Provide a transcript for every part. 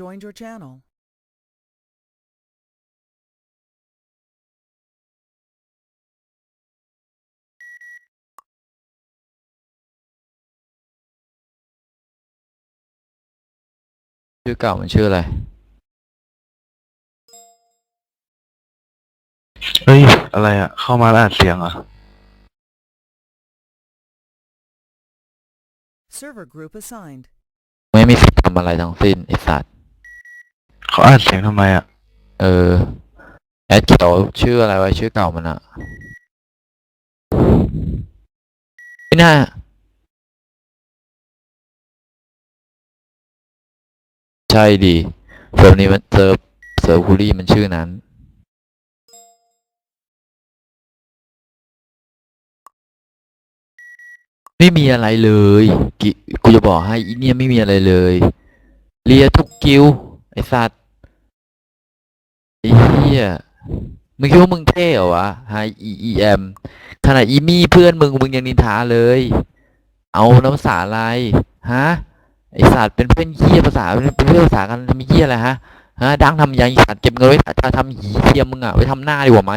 joined your channel. ชื่อเก่ามันชื่ออะไรเฮ้ย อะไรอะเข้ามาแล้วอัดเสียงเหรอะ Server group assigned. ไม่มีสิทธิ์ทำอะไรทั้งสิ้นไอสัตว์ เขาอัดเสียงทำไมอะ เออ แอดเขียวชื่ออะไรว้ชื่อเก่ามันอะไม่น่าใช่ดีเซิร์ฟนี้มันเซิร์ฟเซิร์ฟคูลี่มันชื่อนั้น ไม่มีอะไรเลยกิกูจะบอกให้อีเนี่ยไม่มีอะไรเลย เลียทุกกิวไอสัตว์ ไอ้เหี้ยมึงคิดว่ามึงเท่เหรอวะไฮอีอีเอ็มขนาดอีมี่เพื่อนมึงมึงยังนินทาเลย เอาน้ำภาษาอะไรฮะไอสัตว์เป็นเพื่อนเหี้ยภาษาเป็นเพื่อนภาษากันทำเหี้ยอะไรฮะฮะดังทำยังไอสัตว์เก็บเงินไว้ถ้าทำหีเทียมมึงอะไว้ทำหน้าดีกว่าไหม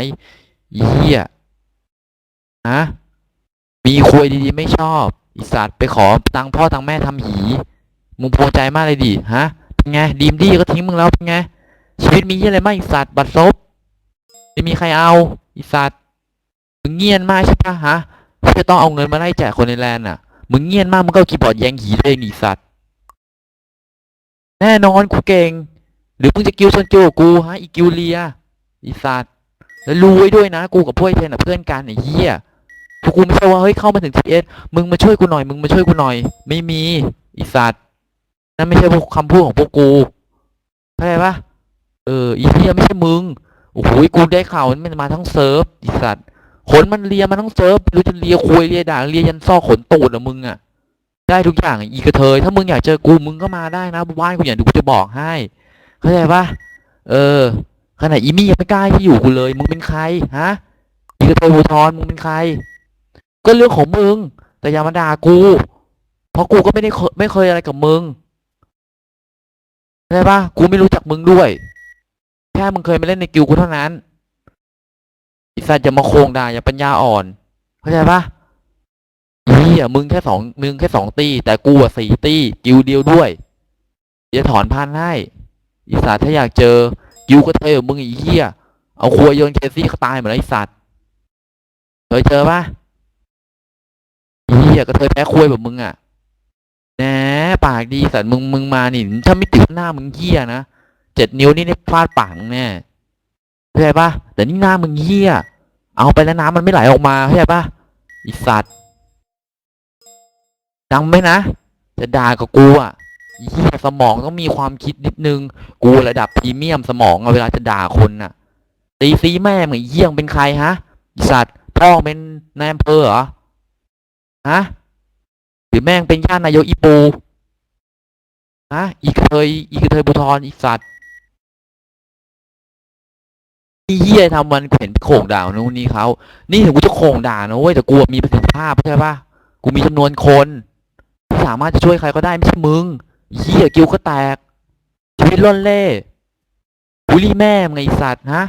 อีเหี้ยฮะมีคุยดีๆไม่ชอบไอสัตว์ไปขอตังค์พ่อตังค์แม่ทำหีมึงพอใจมากเลยดิฮะเป็นไงดีมดีก็ทิ้งมึงแล้วเป็นไง ชีวิตมีเหี้ยอะไรบ้างอีสัตว์บัตรซบไม่มีใครเอาอีสัตว์มึงเงียนมากใช่ปะฮะที่จะต้องเอาเงินมาไล่แจกคนในแลนด์อะมึงเงียนมากมึงก็คีย์บอร์ดแยงหีตัวเองอีสัตว์แน่นอนกูเก่ง หรือมึงจะกิวชนโจกับกูฮะอีกิวเลียอีสัตว์แล้วรู้ไว้ด้วยนะ กูกับพวกไอเทนน่ะเพื่อนกันไอ้เหี้ยพวกกูไม่ใช่ว่าเฮ้ยเข้ามาถึงทีเอสมึงมาช่วยกูหน่อยมึงมาช่วยกูหน่อย ไม่มีอีสัตว์นั่นไม่ใช่พวกคำพูดของพวกกูเข้าใจปะ เอออีเทียไม่ใช่มึงโอ้โหกูได้ข่าวมันมาทั้งเซิร์ฟอีสัตว์ขนมันเลียมาทั้งเซิร์ฟรู้จะเลียคุยเลียด่าเลียยันซอกขนตูดอะมึงอะได้ทุกอย่างอีกระเทยถ้ามึงอยากเจอกูมึงก็มาได้นะบ้านกูอย่างดูกูจะบอกให้ เข้าใจปะเออขนาดอีมี่ยังไม่กล้าที่อยู่กูเลย มึงเป็นใครฮะอีกระเทยภูทรมึงเป็นใคร ก็เรื่องของมึง แต่อย่ามาด่ากู เพราะกูก็ไม่ได้ไม่เคยอะไรกับมึงเข้าใจปะกูไม่รู้จักมึงด้วย แค่มึงเคยมาเล่นในกิวกูเท่านั้นอิสัตว์อย่ามาโคงด่าอย่าปัญญาอ่อน เข้าใจปะนี่อะมึงแค่สองมึงแค่สองตีแต่กูอะสี่ตีกิวเดียวด้วยเดี๋ยวถอนพันให้อีสัตว์ถ้าอยากเจอกิวก็เทยมึงอีเหี้ยเอาครัวโยนเคซี่เขาตายเหมือนไอสัตว์เคยเจอปะอ้เหี้ยก็เทยแพ้ควยแบบมึงอะแหนปากดีสัตว์มึงมึงมานี่ถ้าไม่ติดหน้ามึงเหี้ยนะ เจ็ดนิ้วนี่ได้ฟาดปากมึงแน่เข้าใจปะแต่นี่หน้ามึงเหี้ย เอาไปแล้วน้ำมันไม่ไหลออกมาเข้าใจปะอีสัตว์จำไหมนะ จะด่ากับกูอะอ้เหี้ยสมองต้องมีความคิดนิดนึง กูระดับพรีเมียมสมองเวลาจะด่าคนน่ะตีซีแม่มึงไอ้เหี้ยงเป็นใครฮะอ้สัตว์พ่อเป็นนายอำเภอเหรอฮะหรือแม่งเป็นญาตินายกอีปูฮะอีกเทยอีกเทยบุทรอีสัตว์ นี่เฮียทำมันกูเห็นโข่งด่านู่นนี่เขานี่ถึงกูจะโข่งด่านะเว้ยแต่กูมีประสิทธิภาพใช่ปะกูมีจำนวนคนที่สามารถจะช่วยใครก็ได้ไม่ใช่มึงเฮียกิวก็แตกชีวิตล่อนเล่บูลลี่แม่มึงไงไอสัตว์ฮะ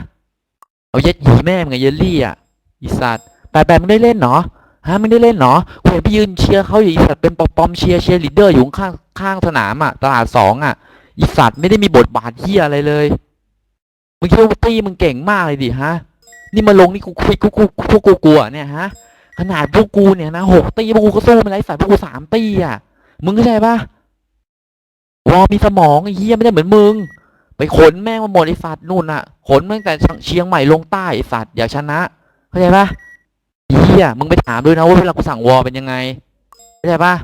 เอาเย็ดหยีแม่มึงไงเยลลี่อะไอสัตว์แปดแปดมึงได้เล่นเนาะฮะไม่ได้เล่นเนาะกูเห็นพี่ยืนเชียร์เขาอยู่อีสัตว์เป็นปอปอมเชียร์เชียร์ลีดเดอร์อยู่ข้างข้างสนามอะตลาดสองอะอีสัตว์ไม่ได้มีบทบาทเฮียอะไรเลย มึงคิดว่าตี้มึงเก่งมากเลยดิฮะ นี่มาลงนี่กูคุยกูกูพวกกูกลัวเนี่ยฮะ ขนาดพวกกูเนี่ยนะหกตีพวกกูก็สู้ไม่ไรสัตว์พวกกูสามตีอะ มึงเข้าใจปะวอมีสมองไอ้เฮียไม่ได้เหมือนมึง ไปขนแม่งมาหมดไอ้สัตว์นู่นอะ ขนมาตั้งแต่เชียงใหม่ลงใต้ไอ้สัตว์อยากชนะ เข้าใจปะเฮียมึงไปถามด้วยนะว่าเวลากูสั่งวอลเป็นยังไง เข้าใจปะ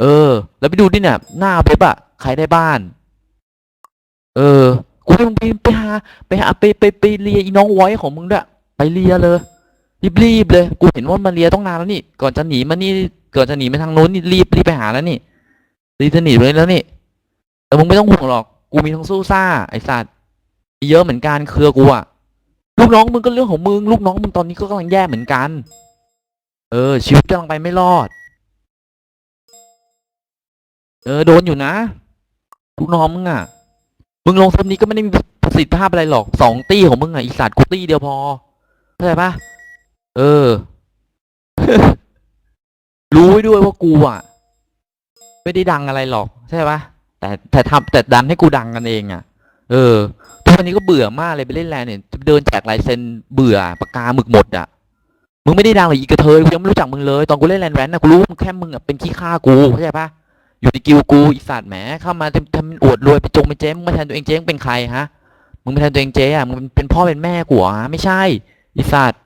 เออ แล้วไปดูดิเนี่ยหน้าเว็บอะใครได้บ้าน เออ กูให้มึงไปไปหาไปหาไปไปไปเลียอีน้องไว้ของมึงด้วยไปเลียเลยรีบรีบเลย กูเห็นว่ามันเลียต้องนานแล้วนี่ ก่อนจะหนีมานี่ก่อนจะหนีไปทางโน้นนี่รีบรีบไปหาแล้วนี่รีบจะหนีไปแล้วนี่แต่มึงไม่ต้องห่วงหรอก กูมีทั้งสู้ซ่าไอสัตว์เยอะเหมือนกันเครือกูอะลูกน้องมึงก็เรื่องของมึงลูกน้องมึงตอนนี้ก็กำลังแย่เหมือนกัน เออ ชีวิตกำลังไปไม่รอด เออโดนอยู่นะลูกน้องมึงอะ มึงลงเซิร์ฟนี้ก็ไม่ได้มีประสิทธิภาพอะไรหรอกสองตี้ของมึงอะอีสัตว์กูตี้เดียวพอเข้าใจปะเออ รู้ไว้ด้วยว่ากูอะ ไม่ได้ดังอะไรหรอกใช่ปะแต่แต่ทำแต่ดันให้กูดังกันเองอะ เออทุกวันนี้ก็เบื่อมากเลยไปเล่นแลนด์เนี่ยเดินแจกลายเซ็นเบื่อปากกาหมึกหมดอะมึงไม่ได้ดังเลยอีกระเทยกูยังไม่รู้จักมึงเลย ตอนกูเล่นแลนด์แวนน่ะกูรู้แค่มึงอะเป็นขี้ข้ากูเข้าใจปะ อยู่ในกิวกูอีสัตว์แหมเข้ามาทำทำอวดรวยไปจงไปเจ๊มึงมาแทนตัวเองเจ๊มึงเป็นใครฮะมึงมาแทนตัวเองเจ๊อะมึงเป็นพ่อเป็นแม่กูอฮะไม่ใช่อีสัตว์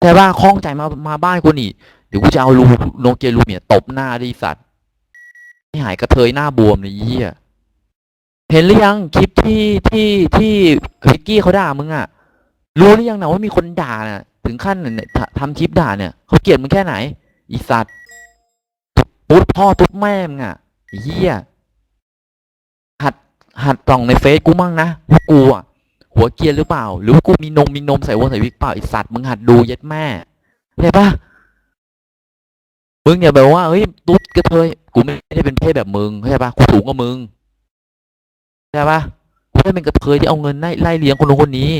แต่ว่าคล้องใจมามาบ้านกูนี่เดี๋ยวกูจะเอาลูโนเกียลูเนี่ยตบหน้าดิอีสัตว์ไม่หายกระเทยหน้าบวมเลยยี่อะเห็นหรือยังคลิปที่ที่ที่วิกกี้เขาด่ามึงอะรู้หรือยังนะว่ามีคนด่าน่ะ ถึงขั้นเนี่ยทำทำคลิปด่าเนี่ยเขาเกลียดมึงแค่ไหนอีสัตว์ ตุ๊ดพ่อตุ๊ดแม่มึงอะเหี้ยหัดหัดส่องในเฟซกูมั่งนะว่ากูอะหัวเกียนหรือเปล่า หรือว่ากูมีนมมีนมใส่วงใส่วิกเปล่าไอสัตว์มึงหัดดูเย็ดแม่เข้าใจปะมึงอย่าแบบว่าเฮ้ยตุ๊ดกระเทยกูไม่ได้เป็นเพศแบบมึงเข้าใจปะกูสูงกว่ามึงเข้าใจปะกูไม่เป็นกระเทยที่เอาเงินไล่ไล่เลี้ยงคนนู้นคนนี้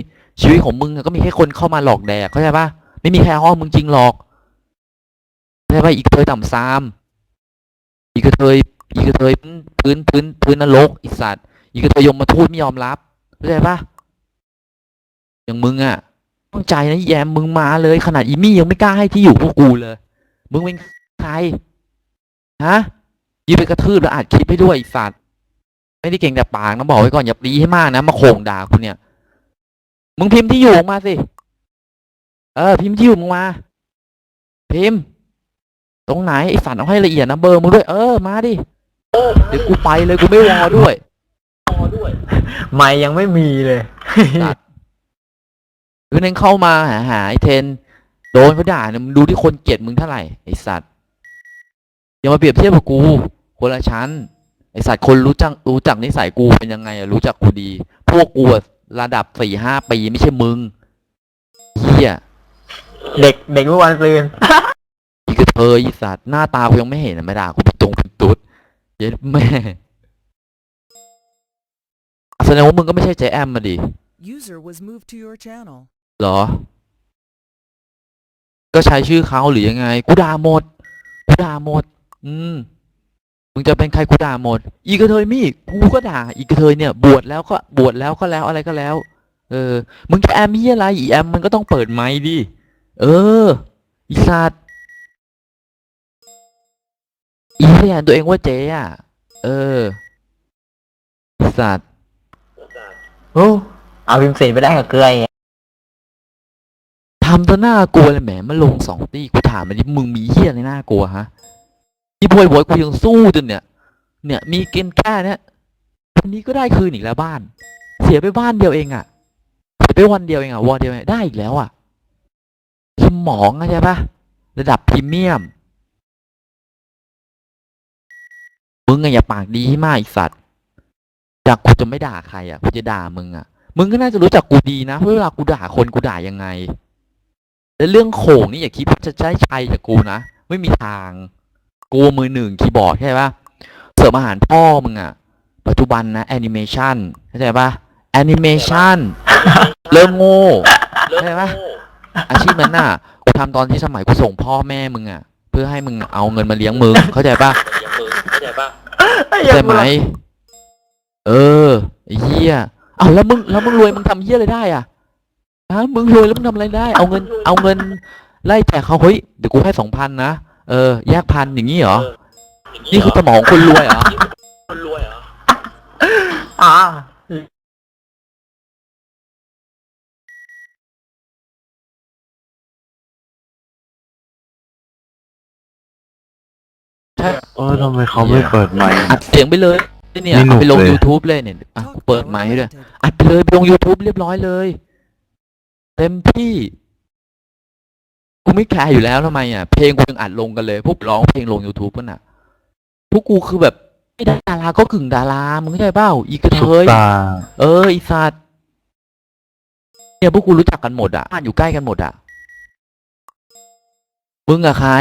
ชีวิตของมึงก็มีแค่คนเข้ามาหลอกแดกเข้าใจปะไม่มีใครห้องมึงจริงหรอกเข้าใจปะอีกเทยต่ำซาม อีกระเทยอีกระเทยพื้นพื้นพื้นนรกอีสัตว์อีกระเทยยมมาทูตไม่ยอมรับเข้าใจปะอย่างมึงอะต้องใจนะแยมมึงมาเลยขนาดอีมี่ยังไม่กล้าให้ที่อยู่พวกกูเลย มึงเป็นใครฮะยีไปกระทืบแล้วอัดคลิปให้ด้วยอีสัตว์ไม่ได้เก่งแต่ปากนะบอกไว้ก่อนอย่าตีให้มากนะมาโข่งด่ากูเนี่ย มึงพิมพ์ที่อยู่มาสิเออพิมพ์ที่อยู่มึงมาพิมพ์ ตรงไหนไอ้สัตว์เอาให้ละเอียดนะเบอร์มึงด้วยเออมาดิเดี๋ยวกูไปเลยกูไม่วอด้วยไม่ยังไม่มีเลยสัตว์คือนั่นเข้ามาหาหาไอ้เทนโดนเขาด่าเนี่ยมึงดูที่คนเกลียดมึงเท่าไหร่ไอ้สัตว์อย่ามาเปรียบเทียบกับกูคนละชั้นไอ้สัตว์คนรู้จักรู้จักนิสัยกูเป็นยังไงอะรู้จักกูดี พวกกูอะระดับสี่ห้าปีไม่ใช่มึงเฮียเด็กเด็กเมื่อวันซืนอี กระเทยอีสัตว์หน้าตากูยังไม่เห็นอะไม่ด่ากูเป็นตรงเป็นตุ๊ดเย็ดแม่แสดงว่ามึงก็ไม่ใช่ใจแอมมาดิ User was moved to your channel. เหรอ ก็ใช้ชื่อเขาหรือยังไง กูด่าหมด กูด่าหมด อืม มึงจะเป็นใครกูด่าหมด อีกระเทยมีอีกกูก็ด่า อีกระเทยเนี่ย บวชแล้วก็บวชแล้วก็แล้วอะไรก็แล้ว เออ มึงจะแอมมี่อะไร อีแอมมันก็ต้องเปิดไมค์ดิ เออ อีสัตว์ อีเรียนตัวเองว่าเจ๊อะ เอออีสัตว์โอ้เอาพิมพ์เสร็จไปได้กับเกลือไงทำตัวหน้ากลัวเลยแหมมาลงสองตีกูถามมันดิมึงมีเฮียอะไรน่ากลัวฮะอีบวยบวยกูยังสู้จนเนี่ย เนี่ยมีเกณฑ์แค่เนี้ยวันนี้ก็ได้คืนอีกแล้วบ้าน เสียไปบ้านเดียวเองอะเสียไปวันเดียวเองอะวันเดียวเองได้อีกแล้วอะสมองอะใช่ปะระดับพรีเมียม มึงอะอย่าปากดีให้มากไอีสัตว์จากกูจะไม่ด่าใครอะกูจะด่ามึงอะมึงก็น่าจะรู้จักกูดีนะเพราะเวลากูด่าคนกูด่ายังไง แล้วเรื่องโขงนี่อย่าคิดว่าจะใช้ชัยจากกูนะไม่มีทาง กูมือหนึ่งคีย์บอร์ดใช่ปะเสิร์ฟอาหารพ่อมึงอะปัจจุบันนะแอนิเมชันเข้าใจปะแอนิเมชันเริ่มโง่เข้าใจปะอาชีพนั้นน่ะกูทำตอนที่สมัยกูส่งพ่อแม่มึงอะเพื่อให้มึงเอาเงินมาเลี้ยงมึงเข้าใจปะเข้าใจปะ เข้าใจไหมเออไอ้เฮียเอาแล้วมึงแล้วมึงรวยมึงทำเฮียอะไรได้อะฮะมึงรวยแล้วมึงทำอะไรได้ เอาเงิน เอาเงินไล่แจกเขาเฮ้ยเดี๋ยวกูให้สองพันนะเออแยกพันอย่างนี้เหรอนี่คือสมองคนรวยเหรออ่า ใช่เออทำไมเขาไม่เปิดไมค์อัดเสียงไปเลยเนี่ยนี่หนุเอากไปลง เลย YouTube เลยเนี่ยอะ Talk กูเปิด power ไมค์ให้ด้วย limited. อัดไปเลยไปลง YouTube เรียบร้อยเลย เต็มที่กูไม่แคร์อยู่แล้วทำไมอะเพลงกูยังอัดลงกันเลย พวกร้องเพลงลง YouTube กันอะ พวกกูคือแบบไม่ดาราก็กึ่งดารามึงเข้าใจเปล่าอีกระเทซุปย ตา เอออีสัตว์เนี่ยพวกกูรู้จักกันหมดอะบ้านอยู่ใกล้กันหมดอะ มึงอะใคร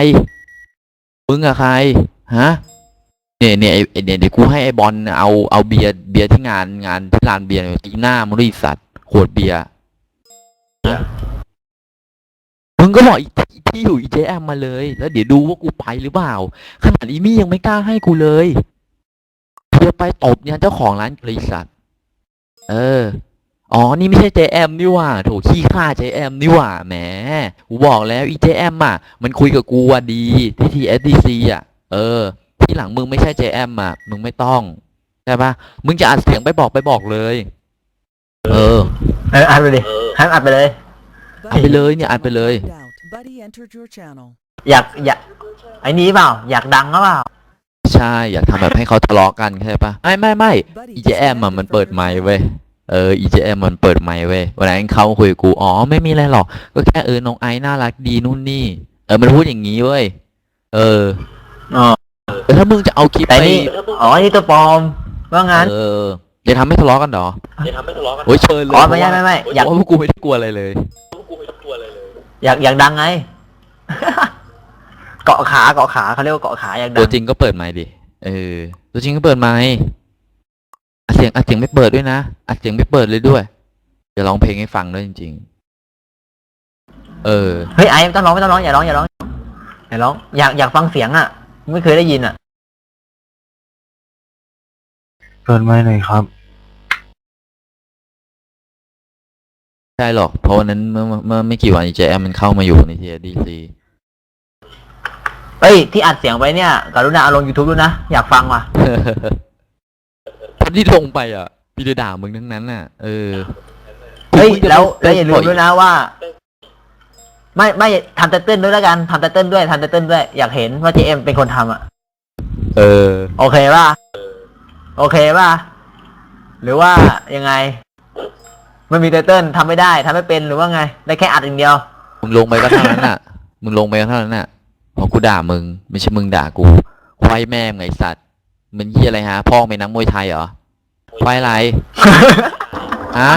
มึงอะใครฮะเนี่ยเนี่ยไอ้ไอ้เนี่ยเดี๋ยวกูให้ไอ้บอลเอาเอาเบียร์เบียร์ที่งานงานที่ร้านเบียร์เนี่ยตีหน้ามึงด้วยไอ้สัตว์ขวดเบียร์มึงก็บอกอีอีที่อยู่อีเจแอมมาเลย แล้วเดี๋ยวดูว่ากูไปหรือเปล่า ขนาดอีมี่ยังไม่กล้าให้กูเลยเดี๋ยวไปตบเนี่ยเจ้าของร้านบริษัท เออ อ๋อ นี่ไม่ใช่ JM นี่หว่าโถขี้ข้า JM นี่หว่าแหมกูบอกแล้วอี JM อะ มันคุยกับกูอะดีที่ TSDC อะ เออ ที่หลังมึงไม่ใช่ JM อะ มึงไม่ต้องใช่ปะมึงจะอัดเสียงไปบอกไปบอกเลย เออ เอออัดไปเลยให้อัดไปเลย อัดไปเลยเนี่ยอัดไปเลย Out. Buddy entered your channel. อยากอยากไอ้นี้เปล่า อยากดังหรือเปล่าใช่อยากทำแบบให้เขาทะเลาะกันใช่ปะไม่ไม่ไม่ Buddy EJM อะ disconnected มัน from เปิด your ไมค์ channel. เว้ย เออ EJM มันเปิดไมค์เว้ยวันนั้นเขาคุยกับกู อ๋อ ไม่มีอะไรหรอก ก็แค่เออ น้องไอซ์น่ารักดีนู่นนี่ เออ มันพูดอย่างนี้เว้ย เอออ๋อแต่ถ้ามึงจะเอาคลิปแต่ไปนี่อ๋อ นี่ตัวปลอม ว่างั้น เออจะทำให้ทะเลาะกันเหรอจะทำให้ทะเลาะกันโอ้ยเชิญเลยอ๋อไม่ใช่ไม่ไม่อยากเพราะว่าพวกกูไม่ได้กลัวอะไรเลย อยากอยากดังไง เกาะขาเกาะขาเขาเรียกว่าเกาะขาอยากดัตัวงจริงก็เปิดไมค์ดิ เออ ตัวจริงก็เปิดไมค์ อัดเสียงอัดเสียงไม่เปิดด้วยนะอัดเสียงไม่เปิดเลยด้วย เดี๋ยวร้องเพลงให้ฟังด้วยจริง ๆ เออ เฮ้ยไอ้ไม่ต้องร้องไม่ต้องร้องอย่าร้องอย่าร้องอย่าร้องอยากอยากฟังเสียงอะ ไม่เคยได้ยินอะเปิดไมค์หน่อยครับ ใช่หรอกเพราะวันนั้นเมื่อเมื่อไม่กี่วัน EJM มันเข้ามาอยู่ใน TSDC เฮ้ยที่อัดเสียงไปเนี่ยกรุณาเอาลง YouTube ด้วยนะ อยากฟังว่ะคน ที่ลงไปอะพี่จะด่ามึงทั้งนั้นน่ะ เออเฮ้ยมึงจะแล้วเต้แล้วนอย่าลืบ่มด้วยนะว่า ไม่ไม่ทำไตเติ้ลด้วยแล้วกันทำไตเติ้ลด้วยทำไตเติ้ลด้วย อยากเห็นว่า JM เป็นคนทำอะ เออ โอเคป่ะโอเคป่ะหรือว่ายังไงไม่มีไตเติ้ลทำไม่ได้ทำไม่เป็นหรือว่าไง ได้แค่อัดอย่างเดียว มึงลงไปก็เท่านั้นน่ะ มึงลงไปก็เท่านั้นน่ะเพราะกูด่ามึง ไม่ใช่มึงด่ากูควายแม่มึงไงสัตว์ มันยี่อะไรฮะ พ่อเป็นนักมวยไทยเหรอ ควายอะไรฮะ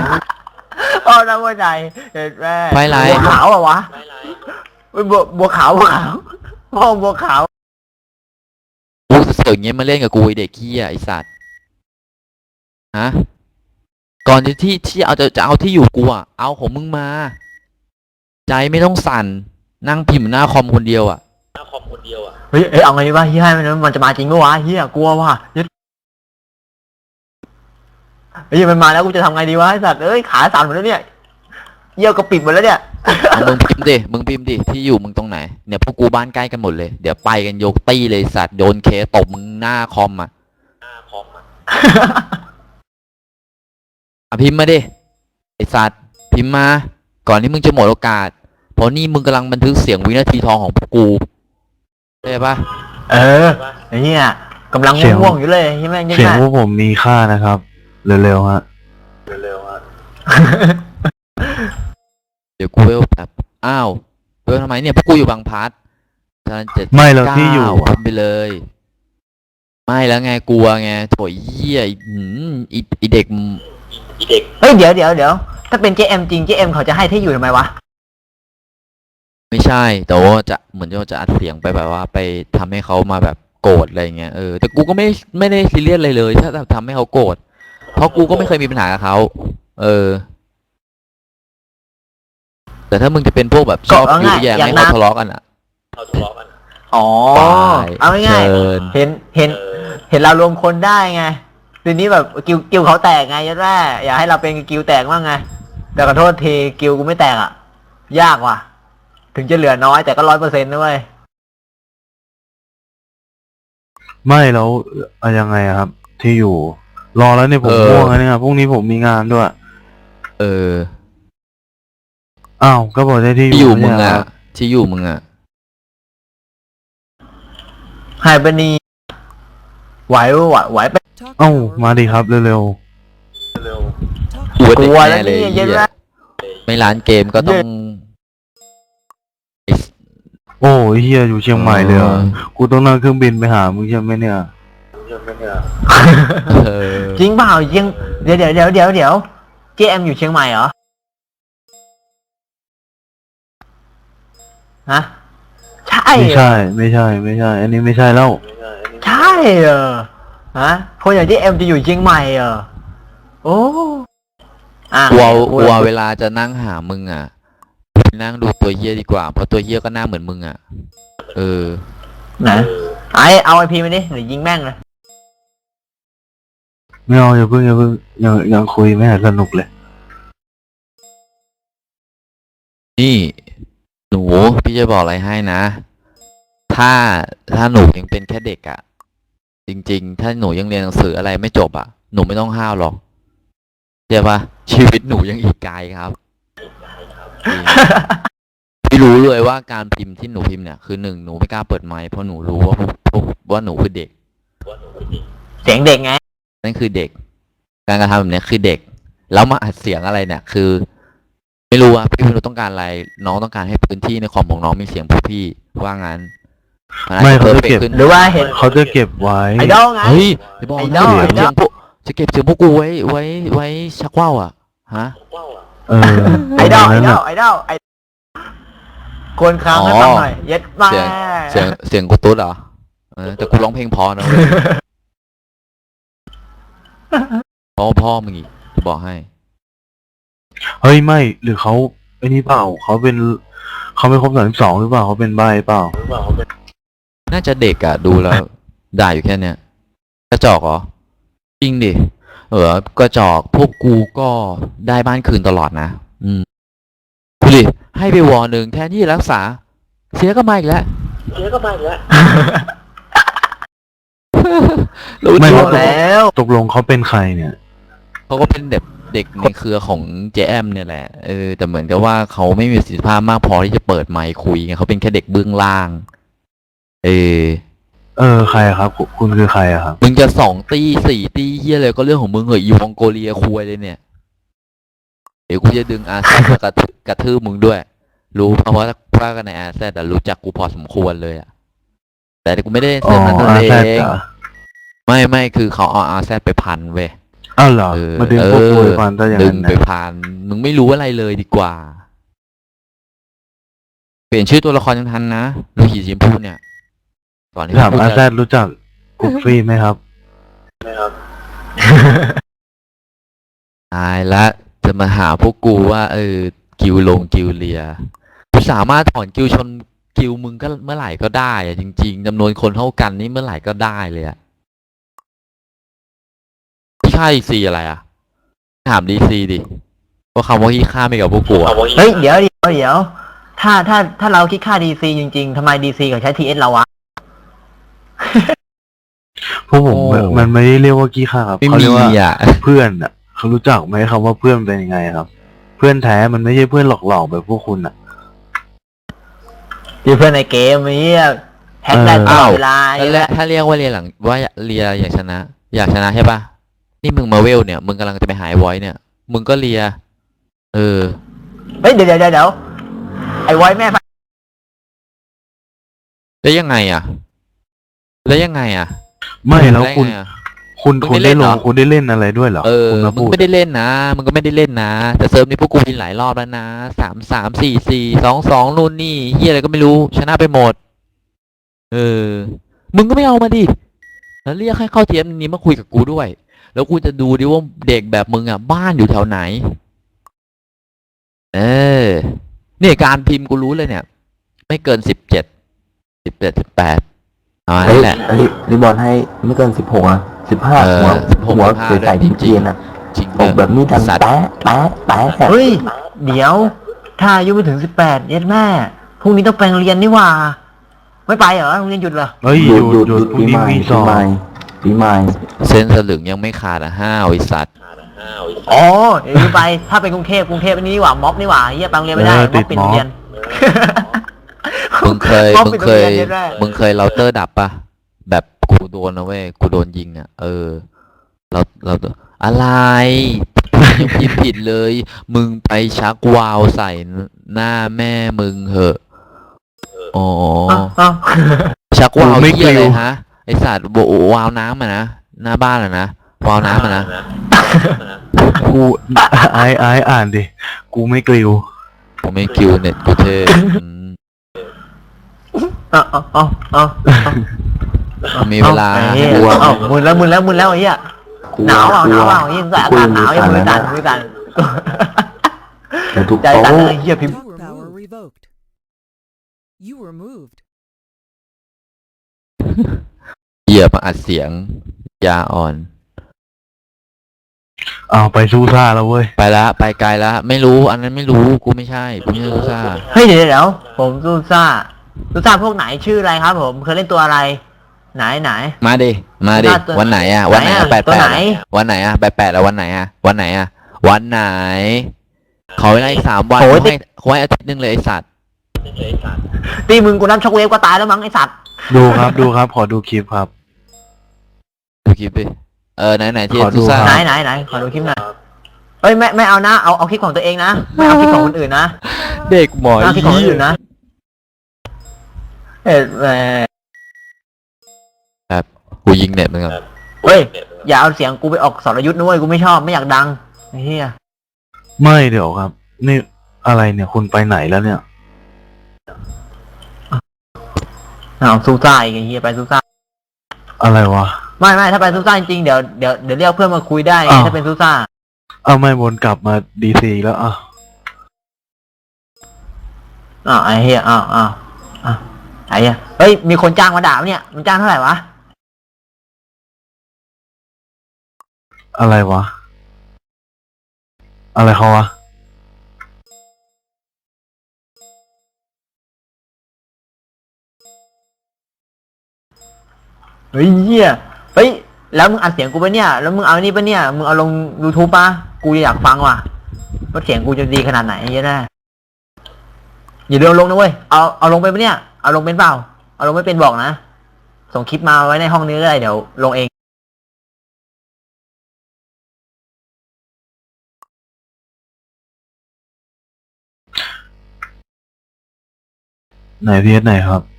อ๋อน้ำมันใจเห็นแม่ไฟไลท์บัวขาวเหรอะวะเฮ้ยบัวบัวขาวบัวขาวพ่อบัวขาวกูเสือกอย่างเงี้ยมาเล่นกับกูไอเด็กขี้อะไอสัตว์ฮะก่อนจะที่ที่เอาจะจะเอาที่อยู่กูอะเอาของมึงมา ใจไม่ต้องสั่น นั่งพิมพ์หน้าคอมคนเดียวอะเฮ้ยเอ้ยเอาไงดีวะเฮียมันมันจะมาจริงปะวะเฮียกลัวว่ะยึด เฮ้ยมันมาแล้วกูจะทำไงดีวะไอ้สัตว์เอ้ยขาสั่นหมดแล้วเนี่ยเยี่ยวก็ปิดหมดแล้วเนี่ยเอามึงพิมพ์ดิ มึงพิมพ์ดิ ที่อยู่มึงตรงไหน เนี่ยพวกกูบ้านใกล้กันหมดเลย เดี๋ยวไปกันยกตี้เลยสัตว์โดนเคตบมึงหน้าคอมอะ อะพิมพ์มาดิ ไอสัตว์พิมพ์มา ก่อนที่มึงจะหมดโอกาส เพราะนี่มึงกำลังบันทึกเสียงวินาทีทองของพวกกูเข้าใจปะ เออไอ้เนี่ยกำลังเสียงง่วงๆอยู่เลยใช่ไหมยังเสียงไงพวกผมมีค่านะครับ เร็วๆฮะ เดี๋ยวกูเวลแบบอ้าวเวลทำไมเนี่ยพวกกูอยู่บางพลัดตอนเจ็ดไม่เราที่อยู่เก้าพิมพ์ไปเลย ไม่แล้วไงกลัวไงโถยเหี้ยไอ้หืมอีอีเด็กเฮ้ยเดี๋ยวเดี๋ยวเดี๋ยวถ้าเป็น JM จริง JM เขาจะให้ที่อยู่ทำไมวะ ไม่ใช่ แต่ว่าจะเหมือนจะจะอัดเสียงไปแบบว่า ไปทำให้เขามาแบบโกรธอะไรเงี้ยเออแต่กูก็ไม่ไม่ได้ซีเรียสอะไรเลย ถ้าทำให้เขาโกรธ เพราะกูก็ไม่เคยมีปัญหากับเขาเออ แต่ถ้ามึงจะเป็นพวกแบบชอบก็เอายุง่ายแยงอย่างให้นั้เขานทะเลาะกันอะอ๋อได้เอาง่ายเชิญๆเห็นเห็นเห็นเรารวมคนได้ไงทีนี้แบบกิวกิวเขาแตกไงยัดแม่อยากให้เราเป็นกิวแตกบ้างไง แต่ขอโทษทีกิวกูไม่แตกอะยากว่ะ ถึงจะเหลือน้อยแต่ก็ร้อยเปอร์เซ็นต์ด้วยไม่แล้วเอายังไงอะครับ ที่อยู่ รอแล้วเนี่ยผมเออ ง่วงแล้วเนี่ยพรุ่งนี้ผมมีงานด้วย เออ อ้าว ก็บอกได้ที่ที่อยู่ไม่มึงใช่เหรอะครับที่อยู่มึงอะไฮเบนีไหวไหวไหวไป Talk เอ้า power. มาดิครับเร็ว Talk กูว่าเด็กกลัวแล้วแน่เลยเนี่ยเย็นเหี้ยแล้ว ไม่ร้านเกมก็ต้อง ๆ โอ้ยเฮียอยู่เชียงใหม่เลยเหรอเออกูต้องนั่งเครื่องบินไปหามึงใช่ไหมเนี่ย เออจริงเปล่ายังเดี๋ยวเดี๋ยวเดี๋ยวเดี๋ยวเดี๋ยว JM อยู่เชียงใหม่เหรอฮะใช่ไม่เหรอใช่ ไม่ใช่ ไม่ใช่ อันนี้ไม่ใช่แล้วใช่เหรอฮะคนอย่างที่เอ็มจะอยู่เชียงใหม่เหรอโอ้อะกลัวพูกดลัวเวลาจะนั่งหามึงอะไปนั่งดูตัวเฮียดีกว่า เพราะตัวเฮียก็หน้าเหมือนมึงอะ เออ นะไอเอาไอพีมาดิหรือยิงแม่งเลย ไม่เอาอย่าเพิ่งอย่าเพิ่งยังยังคุยไม่สนุกเลย นี่ หนู พี่จะบอกอะไรให้นะ ถ้าถ้าหนูยังเป็นแค่เด็กอะ่ะ จริง ๆ ถ้าหนูยังเรียนหนังสืออะไรไม่จบอะ่ะ หนูไม่ต้องห้าวหรอกเดี๋ยวปะชีวิตหนูยังอีกไกลครับจริง พี่รู้เลยว่าการพิมพ์ที่หนูพิมพ์เนี่ยคือหนึ่งหนูไม่กล้าเปิดไมค์เพราะหนูรู้ว่าพวกว่าหนูคือเด็ก เสียงเด็กไง นั่นคือเด็ก การกระทำแบบเนี้ยคือเด็ก แล้วมาอัดเสียงอะไรเนี่ย คือ ไม่รู้ว่าพี่ไม่รู้ต้องการอะไร น้องต้องการให้พื้นที่ในคอมของน้องมีเสียงพวกพี่ว่างั้นนอาจไม่จะเขาจะ perfect เก็บขึ้นหรือว่าเห็น เขาจะเก็บไว้ไอดอลไง เฮ้ยจะบอกไอ้นะดอกเก็บไอ้ดอกเสียงพวกจะเก็บเสียงพวกกูไว้ไว้ไว้ชักว่าวอะฮะ เออไอดอลประไอมาณนั้นดอน่ะลไอดอลไอควรค้างให้ฟังหน่อย เย็ดมาเสียงเสียงเสียงกูตุ๊ดเหรอเออแต่กูร้องเพลงเพอนะเว้ย เพราะพ่อมึงอีกจะบอกให้ เฮ้ยไม่ หรือเขาไอ้นี่เปล่าเขาเป็นเขาไม่ครบสามสิบสองหรือเปล่าเขาเป็นใบเปล่าน่าจะเด็กอะดูแล้วได้อยู่แค่เนี้ยกระจอกเหรอจริงดิ เออกระจอกพวกกูก็ได้บ้านคืนตลอดนะ อืมดูดิให้ไปวอหนึ่งแทนที่จะรักษา เสียก็มาอีกแล้ว เสียก็มาอีกแล้ว ไม่รู้ครัว่าบแล้ว ตกลงเขาเป็นใครเนี่ย เขาก็เป็นเด็กเด็กในเครือของเจแอมเนี่ยแหละ เออ แต่เหมือนกับว่าเขาไม่มีประสิทธิภาพมากพอที่จะเปิดไมค์คุยไงเขาเป็นแค่เด็กเบื้องล่าง เออ เออใครครับ คุณคุณคือใครอะครับ มึงจะสองตีสี่ตีเฮียอะไรก็เรื่องของมึงเหอะอีมองโกเลียคุยเลยเนี่ย เดี๋ยวกูจะดึงอาแซดมากระทืบกระทืบมึงด้วย รู้เพราะว่าว่ากันในอาแซดแต่รู้จักกูพอสมควรเลยอะแต่กูไม่ได้เล่นอ๋เซิร์ฟนั้นออาเอแซดงเหรอ ไม่ไม่คือเขาเอาอาแซดไปพันเว้ยอ้าวเหรอเออมาดึงพวกเออคุยฟันซะอย่างดึนั้งนไปนะพันมึงไม่รู้อะไรเลยดีกว่า เปลี่ยนชื่อตัวละครยังทันนะลูกหีจิมพูเนี่ยก่อนที่ถามพูดอาจะแซดรู้จักกุฟฟี่ไหมครับ ตายละจะมาหาพวกกูว่า เออ กิวลงกิวเลียกูสามารถถอนกิวชนกิวมึงก็เมื่อไหร่ก็ได้อะจริง ๆจำนวนคนเท่ากันนี่เมื่อไหร่ก็ได้เลยอะที่ ค่าดีซีอะไรอะถามดีซีดิว่าคำว่าที่ค่าไม่กับพวกกูอะเฮ้ยเดี๋ยวเดี๋ยวเดี๋ยวถ้าถ้าถ้าเราคิดค่าดีซีจริง ๆทำไมดีซีกับใช้ทีเอสเราวะ พวกผมมันมันไม่ได้เรียกว่ากี้ข้าครับไม่เขามีเรียกว่าอะเพื่อนอะเขารู้จักไหมคำว่าเพื่อนเป็นยังไงครับ เพื่อนแท้มันไม่ใช่เพื่อนหลอกๆแบบพวกคุณอะมีเพื่อนในเกมนี้แฮกได้ตลอดเวลาถ้าเรียกถ้าเรียกว่าเรียนหลังว่าเรียอยากชนะ อยากชนะใช่ปะ นี่มึงมาเวลเนี่ย มึงกำลังจะไปหายไว้เนี่ย มึงก็เรีย เออ เฮ้ยเดี๋ยวเดี๋ยวเดี๋ยวไอ้ไว้แม่พันแล้วยังไงอะ แล้วยังไงอะไม่แล้วได้คุณไงอะ คุณมึงคุณไม่เล่ได้นลเหรงอคุณได้เล่นอะไรด้วยเหรอเออ คุณมามึงพูด ไม่ได้เล่นนะ มึงก็ไม่ได้เล่นนะ แต่เซิร์ฟนี้พวกกูวินหลายรอบแล้วนะสามสามสี่สี่สองสองนู่นนี่เฮียอะไรก็ไม่รู้ ชนะไปหมด เออ มึงก็ไม่เอามาดิ แล้วเรียกให้เข้าเทียมนี้มาคุยกับกูด้วย แล้วกูจะดูดิว่าเด็กแบบมึงอะ บ้านอยู่แถวไหน เออเนี่ยการพิมพ์กูรู้เลยเนี่ย ไม่เกินสิบเจ็ดสิบเจ็ดสิบแปดอ๋อเฮ้นั่ยนแหละเฮ้ยรีบอลให้ไม่เกินสิบหกอะสิบห้าเออหัว16หัว15ใส่ใส่ด้วยที่เกียนอะจริงตกแบบนี้ดังสัตว์แป๊ะแป๊ะแป๊ะเฮ้ย เดี๋ยว ถ้าอายุไม่ถึงสิบแปดเย็ดแม่พรุ่งนี้ต้องไปโรงเรียนนี่หว่า ไม่ไปเหรอโรงเรียนหยุดเหรอเฮ้ยหหยุยุดดหยุดหยุดพรุ่งหยุดปีนี้ใหม่มีสปีอบใหม่ ปีใหม่เส้นสลึงยังไม่ขาดอะห้าวไอสัตว์อ๋อเดี๋ยวไป ถ้าเป็นกรุงเทพกรุงเทพอันนี้นี่หว่าม็อบนี่หว่าเฮียไปโรงเรียนไม่ได้ม็อบปิดโรงเรียนมึงเคยม็อบมึงปิดเคโรงยเรียนแน่ๆมึงเคยเราเตอร์ดับปะแบบกูโดนนะเว้ยกูโดนยิงอะเออ เราเราอะไรยังพิมพ์ผิดเลย มึงไปชักวาวใส่หน้าแม่มึงเหอะอ๋ออ้าวอ้าวชักวาวไม่เหียอะไรกลิวฮะ ไอสัตว์โบวาวน้ำอะนะหน้าบ้านอะนะวาวน้ำอะนะกูไอไออ่านดิ กูไม่กลิว ผมไม่คิวเน็ตกูเทอืมอ้าวอ้าวอ้าวอ้าวมีเวลาไอ้เหี้ยกลัวเอ้ามึนแล้วมึนแล้วมึนแล้วไอ้เหี้ยกลัวหนาวเปล่ากหลันาววเปล่ายิ่งใส่อากาศหนาวยังมือสั่นนะมือสั่นแต่ทุกใจโต๊ะสั่นเลยเหี้ยพิมพ์ Talk power revoked. You were moved. เหยียบมาอัดเสียง ยาอ่อนอ้าวไปสู้ซ่าแล้วเว้ย ไปละ ไปไกลละ ไม่รู้ อันนั้นไม่รู้ กูไม่ใช่กูไม่ใช่ลูกซ่า เฮ้ยเดี๋ยวเดี๋ยวผมซูซ่าซูซ่าพวกไหนชื่ออะไรครับ ผมเคยเล่นตัวอะไร ไหนไหน มาดิ มาดิหน้าตัววันไหนอะ วันไหนไหนอะอะแปดตัวแปไหดนวันไหนอะแปดแปดแล้ววันไหนอะ วันไหนอะ วันไหน ขอเวลาอีกสามวันโอ้ยเขาให้เขาให้อาทิตย์หนึงเลยไอสัตว์ ตีมึงกูน้ำช็อกเวฟก็ตายแล้วมั้งไอสัตว์ ดูครับดูครับ ขอดูคลิปครับ ดูคลิปดิเออไหนไหนที่ขอดูลูกซ่าคไหนรับไหนไหนขอดูคลิปหน่อยเอ้ยไม่ไม่เอานะเอาเอาคลิปของตัวเองนะไม่เอาคลิปของคนอื่นนะเด็กหมอไม่เอาคลิปของคนอื่นนะเอ้ยเอ้ยครับกูยิงเน็ตมึงครับเฮ้ยอย่าเอาเสียงกูไปออกสรยุทธ์นะเว้ยกูไม่ชอบไม่อยากดังไอ้เหี้ยไม่เดี๋ยวครับ นี่อะไรเนี่ยคุณไปไหนแล้วเนี่ย เอาซูซ่าอีกไอ้เหี้ยไปซูซ่าอะไรวะ ไม่ไม่ถ้าไปซูซ่าจริงๆเดี๋ยวเดี๋ยวเดี๋ยวเรียกเพื่อนมาคุยได้ไงอ้าว ถ้าเป็นซูซ่า เอาไม่วนกลับมาดีซีแล้วอะอ้าวไอ้เหี้ยอ้าวอ้าวอ้าวไอ้เหี้ยเฮ้ยมีคนจ้างมาด่าปะเนี่ยมันจ้างเท่าไหร่วะอะไรวะ อะไรเขาวะ เฮ้ยเหี้ย เฮ้ย แล้วมึงอัดเสียงกูปะเนี่ย แล้วมึงเอานี่ปะเนี่ย มึงเอาลง YouTube ปะกูอยากฟังว่ะว่าเสียงกูจะดีขนาดไหนเหี้ยนะอย่าเดินลงนะเว้ย เอา เอาลงไปปะเนี่ย เอาลงเป็นเปล่า เอาลงไม่เป็นบอกนะ ส่งคลิปมาไว้ในห้องนี้ก็ได้เดี๋ยวลงเองไหนพีเอสไหนครับ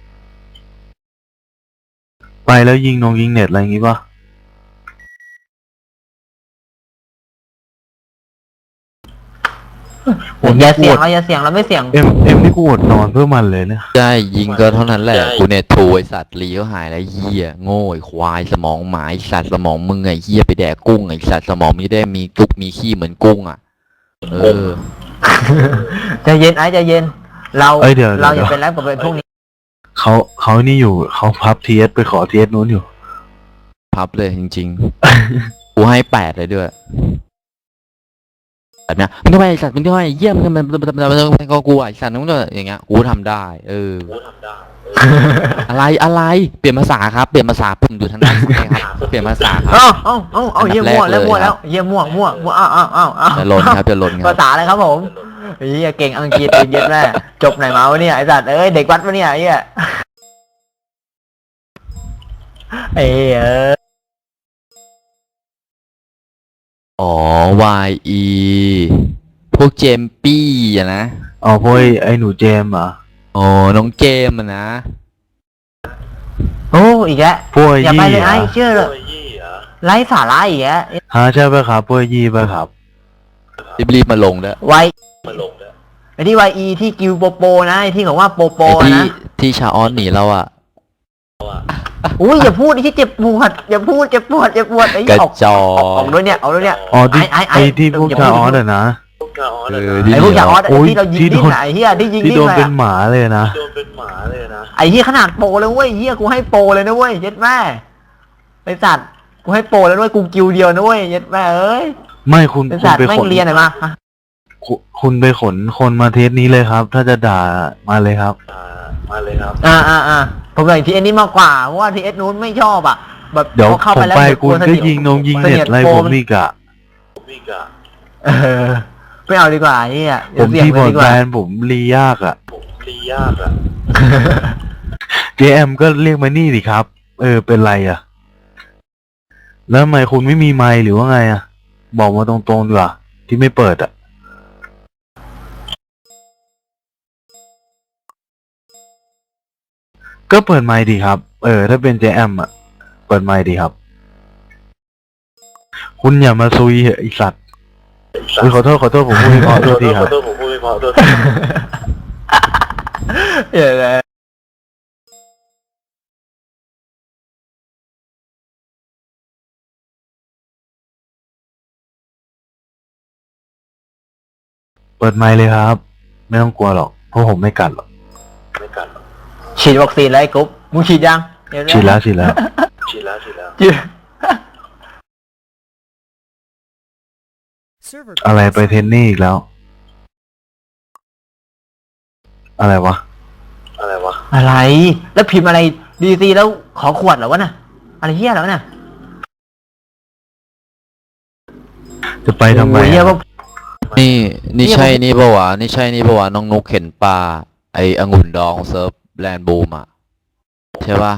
ไปแล้วยิงนงยิงเน็ตอะไรอย่างงี้ปะอย่าเสียงเราอย่าเสียงเราไม่เสียง เอ็มเอ็มนี่กูอดนอนเพื่อมันเลยเนี่ยใช่ยิงก็เท่านั้นแหละ กูเน็ตทูไอสัตว์รีก็หายแล้วเหี้ยโง่ไอควายสมองหมาไอสัตว์สมองมึงไอเหี้ยไปแดกกุ้งไอสัตว์สมองมึงจะได้มีจุกมีขี้เหมือนกุ้งอะ เออ ใจเย็นไอ้ใจเย็น เราเอ้ยเดี๋ยวเราอย่าเดี๋ยวเป็นแรกกับเป็นพวกนี้ เขาเขานี่อยู่เขาพับทีเอสไปขอทีเอสนู้นอยู่ พับเลยจริงๆ กูให้แปดเลยด้วยแบบเนี้ยมึงทำไมไอ้สัตว์มึงทำไมเยี่ยมมึงทำไมมึงทำไมมึงทำไมก็กูอะไอ้สัตว์มึงก็อย่างเงี้ยกูทำได้ เออ อะไรอะไรเปลี่ยนภาษาครับเปลี่ยนภาษาผมอยู่ทางด้านซ้ายครับเปลี่ยนภาษาครับ เอ้าเอ้าเอ้าเอ้าอันดับเยี่ยมั่วแรกแล้วมั่วเลยครัแล้วบเยี่ยมั่วมั่วมั่วเอ้าเอ้าเอ้าเอ้าจะลนครับจะลนครัภาบษาอะไรครับผม เฮียเก่งอังกฤษเย็นแม่จบไหนมาวะเนี่ยไอ้สัตว์เอ้ยเด็กวัดวะเนี่ยไอ้เหี้ยเอ้ยเอออ๋อ Y E พวกเจมปี้อะนะ อ๋อพวกไอ้ไอ้หนูเจมส์อะอ๋อ น้องเกมอะนะ โอ้อีกแล้วพวกไอ้อย่าไปยี่เลยไอ้อะเชื่อเลยไร้สาระอีกแล้วฮะใช่ปะครับพวกไอ้ยี่ปะครับ รีบๆมาลงด้วยไวไอ้ที่ไวอีที่กิวโปโปนะไอ้ที่ของว่าโปโปไอ้ที่นะที่ชาออนหนีเราอะอุ้ยอย่าพูดไอ้ที่เจ็บปวดอย่าพูดเจ็บปวดเจ็บปวดไอ้กระออกจอออกออกด้วยเนี่ยออกด้วยเนี่ยอ๋อที่ไอ้ไอ้ไอ้ไอ้ที่พวกอย่าชาพูดออสอะนะเออที่ไอ้พวกอย่างออสโอ้ยที่เรายิงที่โดดิ้นนอะไอ้เหี้ยที่ยิงที่ดิ้โดนนเลยเป็นอะหมาเลยนะไอ้เหี้ยขนาดโปรเลยเว้ยเหี้ยกูให้โปรเลยนะเว้ยเย็ดแม่ไอ้สัตว์กูให้โปรแล้วด้วยกูกิวเดียวนะเว้ยเย็ดแม่เอ้ย ไม่คุณไอ้คุณสัตว์ไปแม่ขงนเรียนหน่อยมาฮะคุณคุณไปขนคนมาเทสนี้เลยครับ ถ้าจะด่ามาเลยครับ อ่าอ่าอ่าผมอยากทีเอ็นนี้มากกว่าเพราะว่าทีเอสนู้นไม่ชอบอะ แบบเดี๋ยวพอเข้าผไปมแล้วไปเดี๋ยวคุณสก็นิทยิงนงยิงเน็ตสอะไรโปผมนอีกอะเออไม่เอาดีกว่าไอ้เหี้ยผเดี๋ยวมเสี่ยงที่ไปบอดีดกแบว่า นผมรียากอะเจแอมก็เรียกมานี่ดิครับ เออเป็นไรอะแล้วทำไมคุณไม่มีไมค์หรือว่าไงอะ บอกมาตรงๆดีกว่าที่ไม่เปิดอะก็เปิดไมค์ดีครับ เออ ถ้าเป็นเจแอมอะเปิดไมค์ดีครับ คุณอย่ามาซุยเหอะไอสัตว์อุ๊ยขอโทษขอโทษผมพูดไม่เพอโทษทีครับเดี๋ยวนะ ปิดไมค์เลยครับ ไม่ต้องกลัวหรอกเพราะผมไม่กัดหรอกไม่กัดหรอกฉีดวัคซีนแล้วไอ้กุ๊บมึงฉีดยังเดี๋ยนะฉีดแล้วฉีดแล้วฉีดแล้วฉีดแล้ว ฉีด Server อะไรไปเทนนี่อีกแล้ว อะไรวะ อะไรวะ อะไร แล้วพิมพ์อะไรดีซีแล้วขอขวดเหรอวะน่ะ อะไรเฮี้ยแล้วะน่ะจะไปทำไมโอ้ยเหี้ยอะ ว่า นี่นี่ใช่นี่ปะวะนี่ใช่นี่ปะวะน้องนุกเห็นปลาไอองุ่นดองเซิร์ฟแลนด์บูมอะใช่ปะ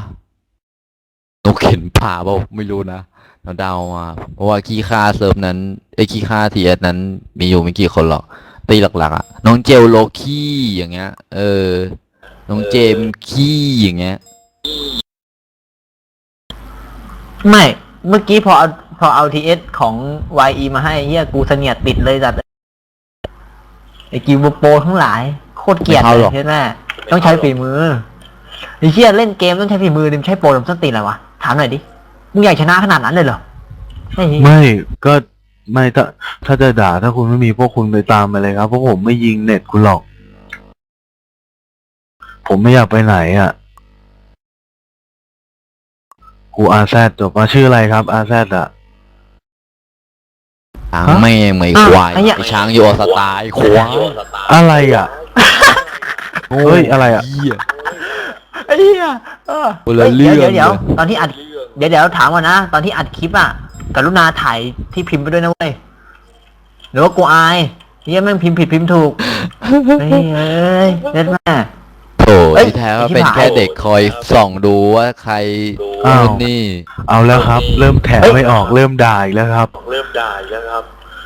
นุกเห็นปลาปล่าไม่รู้นะเราเดามาเพราะว่าขี้ค่าเซิร์ฟนั้นไอขี้ค่าทีเอสนั้น มีอยู่ไม่กี่คนหรอกตีหลักๆอะน้องเจลโลขี้อย่างเงี้ย เออ น้องเจมส์ขี้อย่างเงี้ย ไม่ เมื่อกี้พอเอาพอเอาทีเอสของ YE มาให้เฮียกูเสนียดติดเลยจัด กิวโปรทั้งหลายโคตรเกลียดไม่เลเข้าหยรอกใช่ไหมต้องใช้ฝีมือไอ้เฮียเล่นเกมต้องใช้ฝีมือดิมใช้โปรดิมส้นตีนอะไรวะถามหน่อยดิมึงอยากชนะขนาดนั้นเลยเหรอไอ้เหี้ยไม่ก็ไม่ถ้าถ้าจะด่าถ้าคุณไม่มีพวกคุณไปตามไปเลยครับเพราะผมไม่ยิงเน็ตคุณหรอก ผมไม่อยากไปไหนอะกูอาแซดจบมาชื่ออะไรครับอาแซดอะ ช้างฮะแม่งไม่ควายอ้เหี้ยไอช้างอยู่ออสตาร์ไอ้ควายอะไรอะเฮ้ยอะไรอะเหี้ยไอ้เหี้ยเออคนละเดี๋ยวเรื่องเดี๋ยวเดี๋ยวเลยตอนที่อัดเดี๋ยวเดี๋ยวถามก่อนนะตอนที่อัดคลิปอะกรุณาถ่ายที่พิมพ์ไปด้วยนะเว้ยหรือว่ากูอายเฮียแม่งพิมพ์ผิดพิมพ์ถูกเฮ้ยเอ้ยเล่นแม่โถเอ้ยที่แท้ก็ไอ้ที่เป็นหายแค่เด็กคอยส่องดูว่าใครอ้าวนู่นนี่ เอาแล้วครับ เริ่มแถเฮ้ยไม่ออกเริ่มด่าอีกแล้วครับ เริ่มด่าอีกแล้วครับ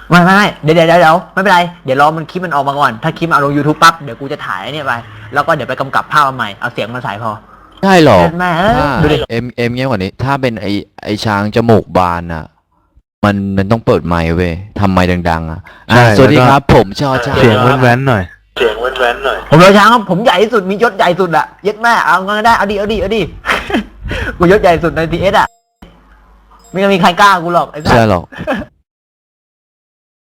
ไม่ไม่ไม่เดี๋ยวเดี๋ยวเดี๋ยวเดี๋ยวไม่เป็นไร เดี๋ยวรอมันคลิปมันออกมาก่อน ถ้าคลิปมันเอาลง YouTube ปั๊บ เดี๋ยวกูจะถ่ายไอ้เนี่ยไป แล้วก็เดี๋ยวไปกำกับภาพมาใหม่ เอาเสียงมาใส่พอ ใช่หรอเล่นแม่เอ้ยถ้าดูดิเอ็มเอ็มเงี้ยกว่านี้ ถ้าเป็นไอไอช้างจมูกบานอะ มันมันต้องเปิดไมค์เว้ยทำไมค์ดัง ๆ อะอะใช่สวัสดีแล้วก็ ครับผมชอช้างเสียงแว้นๆหน่อย เสียงแว้นๆหน่อย ผมเราช้างครับผมใหญ่ที่สุด มียศใหญ่สุดอะเย็ดแม่เอาเงินได้ เอาดิ เอาดิ เอาดิ กูยศใหญ่สุดในทีเอสอะไม่มีใครกล้ากูหรอกไอ้สัใช่สหรอก